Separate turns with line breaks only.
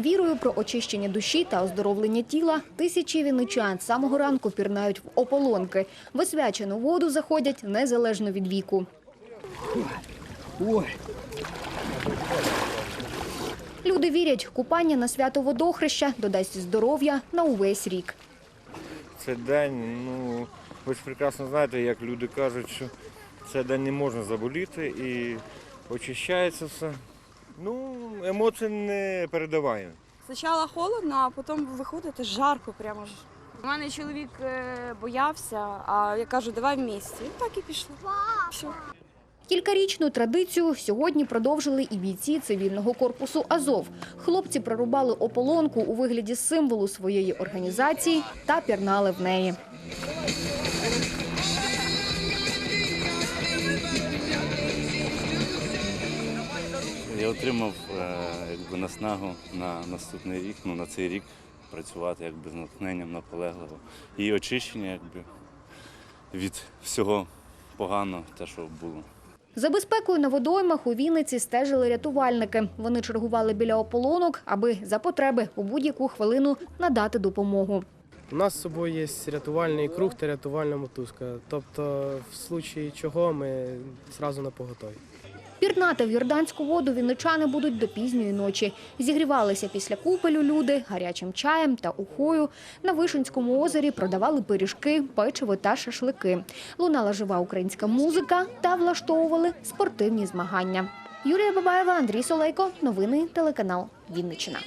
вірою про очищення душі та оздоровлення тіла тисячі вінничан з самого ранку пірнають в ополонки. В освячену воду заходять незалежно від віку. Люди вірять, купання на свято водохреща додасть здоров'я на увесь рік.
Це день, ну ви ж прекрасно знаєте, як люди кажуть, що цей день не можна заболіти і очищається все. Ну, емоції не передаваємо.
Спочатку холодно, а потім виходити жарко прямо ж. У мене чоловік е, боявся, а я кажу, давай в місті. І так і пішло. Все.
Кількарічну традицію сьогодні продовжили і бійці цивільного корпусу Азов. Хлопці прорубали ополонку у вигляді символу своєї організації та пірнали в неї.
Я отримав е, якби наснагу на наступний рік, ну на цей рік працювати якби з натхненням наполегливо. І очищення якби від всього поганого, те, що було.
За безпекою на водоймах у Вінниці стежили рятувальники. Вони чергували біля ополонок, аби за потреби у будь-яку хвилину надати допомогу.
У нас з собою є рятувальний круг та рятувальна мотузка. Тобто, в случаї чого ми одразу на поготові.
Пірнати в Йорданську воду вінничани будуть до пізньої ночі. Зігрівалися після купелю люди гарячим чаєм та ухою. На Вишинському озері продавали пиріжки, печиво та шашлики. Лунала жива українська музика та влаштовували спортивні змагання. Юрія Бабаєва, Андрій Солейко. Новини телеканал Вінниччина.